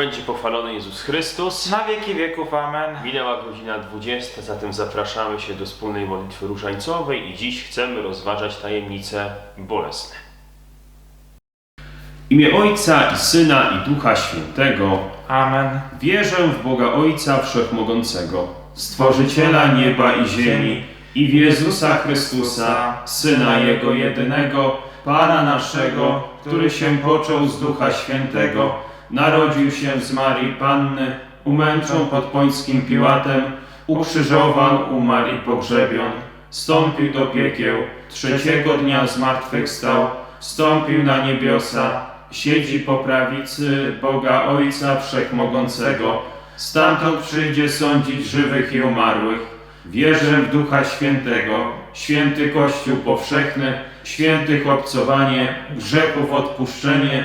Będzie pochwalony Jezus Chrystus. Na wieki wieków, amen. Minęła godzina 20, zatem zapraszamy się do wspólnej modlitwy różańcowej i dziś chcemy rozważać tajemnice bolesne. W imię Ojca i Syna i Ducha Świętego Amen. wierzę w Boga Ojca Wszechmogącego, Stworzyciela nieba i ziemi i w Jezusa Chrystusa, Syna Jego jedynego, Pana naszego, który się począł z Ducha Świętego, narodził się z Marii Panny, umęczon pod Pońskim Piłatem, ukrzyżowan, umarł i pogrzebion, stąpił do piekieł, trzeciego dnia zmartwychwstał, wstąpił na niebiosa, siedzi po prawicy Boga Ojca Wszechmogącego, stamtąd przyjdzie sądzić żywych i umarłych. Wierzę w Ducha Świętego, święty Kościół powszechny, świętych obcowanie, grzechów odpuszczenie,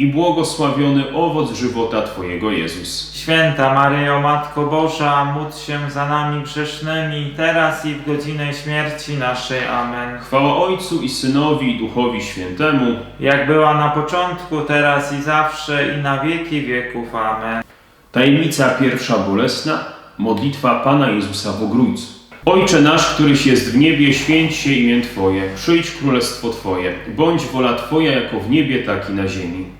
i błogosławiony owoc żywota Twojego Jezus. Święta Maryjo, Matko Boża, módl się za nami grzesznymi, teraz i w godzinę śmierci naszej. Amen. Chwała Ojcu i Synowi i Duchowi Świętemu, Jak była na początku, teraz i zawsze, i na wieki wieków. Amen. Tajemnica pierwsza bolesna, modlitwa Pana Jezusa w Ogrójcu. Ojcze nasz, któryś jest w niebie, święć się imię Twoje, przyjdź królestwo Twoje, bądź wola Twoja jako w niebie, tak i na ziemi.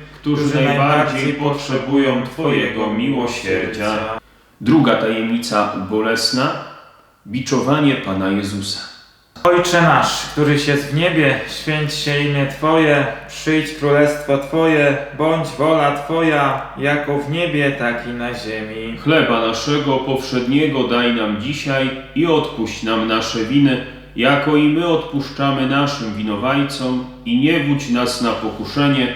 którzy najbardziej potrzebują Twojego miłosierdzia. Druga tajemnica bolesna biczowanie Pana Jezusa. Ojcze nasz, któryś jest w niebie, święć się imię Twoje, przyjdź królestwo Twoje, bądź wola Twoja, jako w niebie, tak i na ziemi. Chleba naszego powszedniego daj nam dzisiaj i odpuść nam nasze winy, jako i my odpuszczamy naszym winowajcom i nie wódź nas na pokuszenie,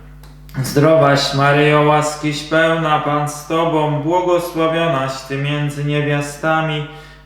Zdrowaś Maryjo, łaskiś pełna Pan z Tobą, błogosławionaś Ty między niewiastami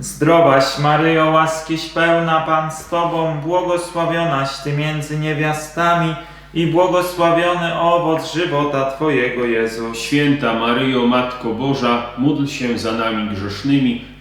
Zdrowaś Maryjo, łaskiś pełna Pan z Tobą, błogosławionaś Ty między niewiastami i błogosławiony owoc żywota Twojego Jezus. Święta Maryjo, Matko Boża, módl się za nami grzesznymi,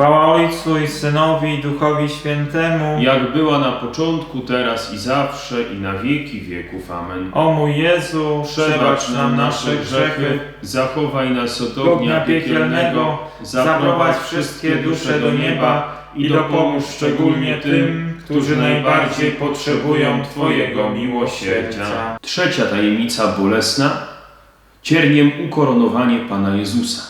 Chwała Ojcu i Synowi i Duchowi Świętemu. Jak była na początku, teraz i zawsze, i na wieki wieków. Amen. O mój Jezu, Przebacz nam nasze grzechy, zachowaj nas od ognia piekielnego, zaprowadź wszystkie dusze do nieba i dopomóż szczególnie tym, którzy najbardziej potrzebują Twojego miłosierdzia. Trzecia tajemnica bolesna, cierniem ukoronowanie Pana Jezusa.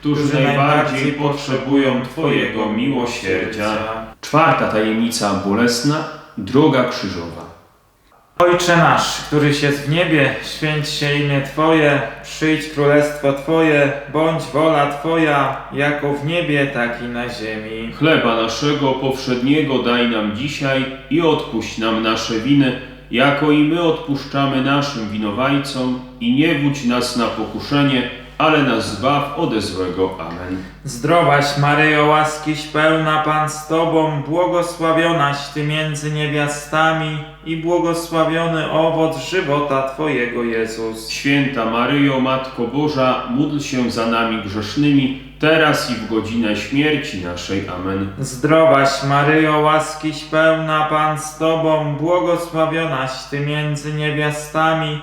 którzy najbardziej potrzebują Twojego miłosierdzia. Czwarta tajemnica bolesna, droga krzyżowa. Ojcze nasz, któryś jest w niebie, święć się imię Twoje, przyjdź królestwo Twoje, bądź wola Twoja, jako w niebie, tak i na ziemi. Chleba naszego powszedniego daj nam dzisiaj i odpuść nam nasze winy, jako i my odpuszczamy naszym winowajcom i nie wódź nas na pokuszenie, ale nas zbaw ode złego. Amen. Zdrowaś Maryjo, łaskiś pełna Pan z Tobą, błogosławionaś Ty między niewiastami i błogosławiony owoc żywota Twojego Jezus. Święta Maryjo, Matko Boża, módl się za nami grzesznymi, teraz i w godzinę śmierci naszej. Amen. Zdrowaś Maryjo, łaskiś pełna Pan z Tobą, błogosławionaś Ty między niewiastami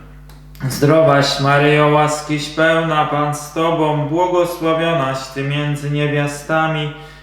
Zdrowaś Maryjo, łaskiś pełna, Pan z Tobą, błogosławionaś Ty między niewiastami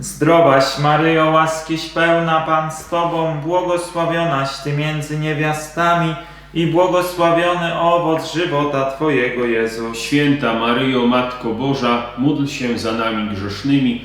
Zdrowaś Maryjo, łaskiś pełna, Pan z Tobą, błogosławionaś Ty między niewiastami i błogosławiony owoc żywota Twojego Jezus. Święta Maryjo, Matko Boża, módl się za nami grzesznymi,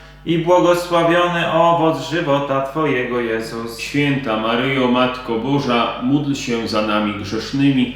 i błogosławiony owoc żywota Twojego Jezus. Święta Maryjo, Matko Boża, módl się za nami grzesznymi,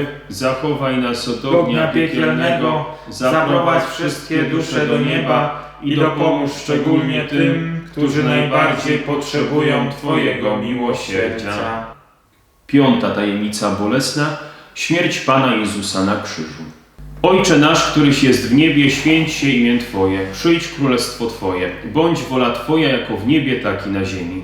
zachowaj nas od ognia ognia piekielnego, zaprowadź wszystkie dusze do nieba i dopomóż szczególnie tym, którzy najbardziej potrzebują Twojego miłosierdzia. Piąta tajemnica bolesna śmierć Pana Jezusa na krzyżu. Ojcze nasz, któryś jest w niebie, święć się imię Twoje, przyjdź królestwo Twoje, bądź wola Twoja jako w niebie, tak i na ziemi.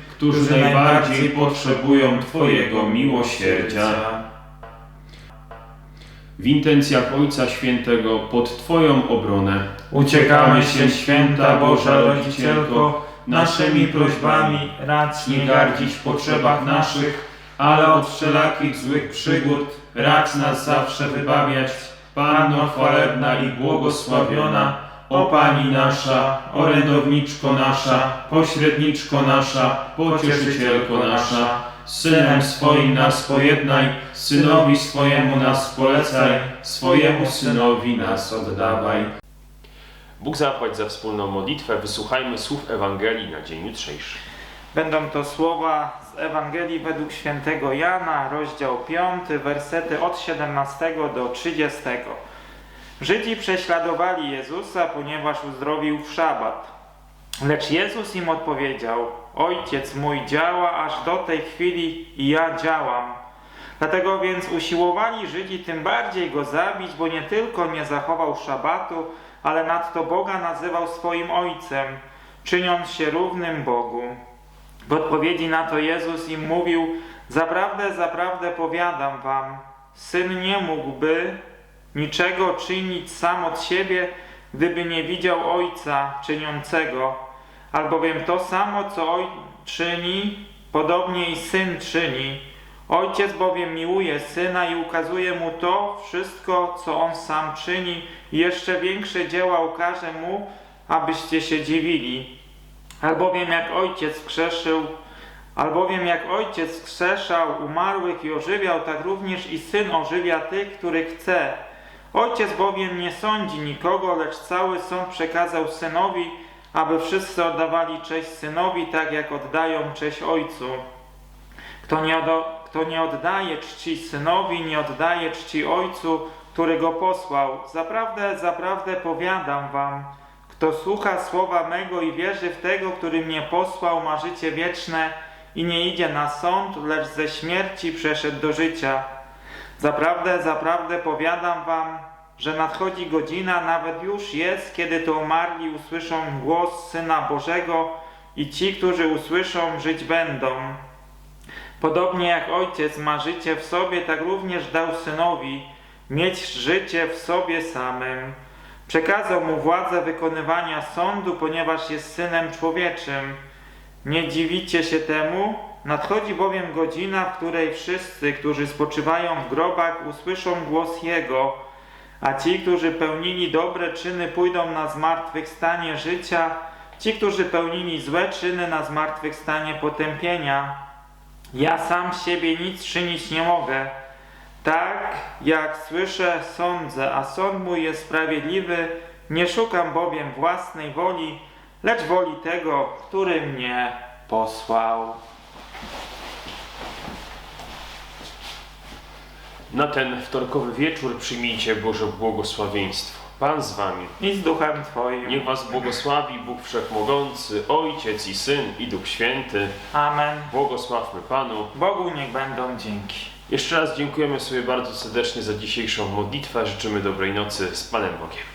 którzy najbardziej potrzebują Twojego miłosierdzia. W intencjach Ojca Świętego pod Twoją obronę Uciekamy się, święta Boża Rodzicielko, naszymi prośbami racz nie gardzić w potrzebach naszych, ale od wszelakich złych przygód racz nas zawsze wybawiać. Panno chwalebna i błogosławiona, o Pani nasza, orędowniczko nasza, pośredniczko nasza, pocieszycielko nasza, Synem swoim nas pojednaj, Synowi swojemu nas polecaj, swojemu Synowi nas oddawaj. Bóg zapłać za wspólną modlitwę. Wysłuchajmy słów Ewangelii na dzień jutrzejszy. Będą to słowa z Ewangelii według świętego Jana, rozdział 5, wersety od 17 do 30. Żydzi prześladowali Jezusa, ponieważ uzdrowił w szabat. Lecz Jezus im odpowiedział: Ojciec mój działa aż do tej chwili i ja działam. Dlatego więc usiłowali Żydzi tym bardziej go zabić, bo nie tylko nie zachował szabatu, ale nadto Boga nazywał swoim ojcem, czyniąc się równym Bogu. W odpowiedzi na to Jezus im mówił: Zaprawdę, zaprawdę powiadam wam, syn nie mógłby niczego czynić sam od siebie, gdyby nie widział ojca czyniącego, albowiem to samo, co ojciec czyni, podobnie i syn czyni. Ojciec bowiem miłuje syna i ukazuje mu to wszystko, co on sam czyni, i jeszcze większe dzieła ukaże mu, abyście się dziwili. Albowiem jak ojciec wskrzeszył, albowiem jak ojciec wskrzeszał umarłych i ożywiał, tak również i syn ożywia tych, których chce. Ojciec bowiem nie sądzi nikogo, lecz cały sąd przekazał synowi, aby wszyscy oddawali cześć synowi, tak jak oddają cześć ojcu. Kto nie, odo, kto nie oddaje czci synowi, nie oddaje czci ojcu, który go posłał. Zaprawdę, zaprawdę powiadam wam, kto słucha słowa mego i wierzy w tego, który mnie posłał, ma życie wieczne i nie idzie na sąd, lecz ze śmierci przeszedł do życia. Zaprawdę, zaprawdę powiadam wam, że nadchodzi godzina, nawet już jest, kiedy to umarli usłyszą głos Syna Bożego i ci, którzy usłyszą, żyć będą. Podobnie jak Ojciec ma życie w sobie, tak również dał Synowi mieć życie w sobie samym. Przekazał mu władzę wykonywania sądu, ponieważ jest Synem Człowieczym. Nie dziwicie się temu, nadchodzi bowiem godzina, w której wszyscy, którzy spoczywają w grobach, usłyszą głos Jego, a ci, którzy pełnili dobre czyny, pójdą na zmartwychwstanie życia, ci, którzy pełnili złe czyny, na zmartwychwstanie potępienia. Ja sam siebie nic czynić nie mogę. Tak jak słyszę, sądzę, a sąd mój jest sprawiedliwy. Nie szukam bowiem własnej woli, lecz woli tego, który mnie posłał. Na ten wtorkowy wieczór przyjmijcie Boże błogosławieństwo. Pan z wami. I z duchem Twoim. Niech was błogosławi Bóg Wszechmogący, Ojciec i Syn i Duch Święty. Amen. Błogosławmy Panu. Bogu niech będą dzięki. Jeszcze raz dziękujemy sobie bardzo serdecznie za dzisiejszą modlitwę. Życzymy dobrej nocy z Panem Bogiem.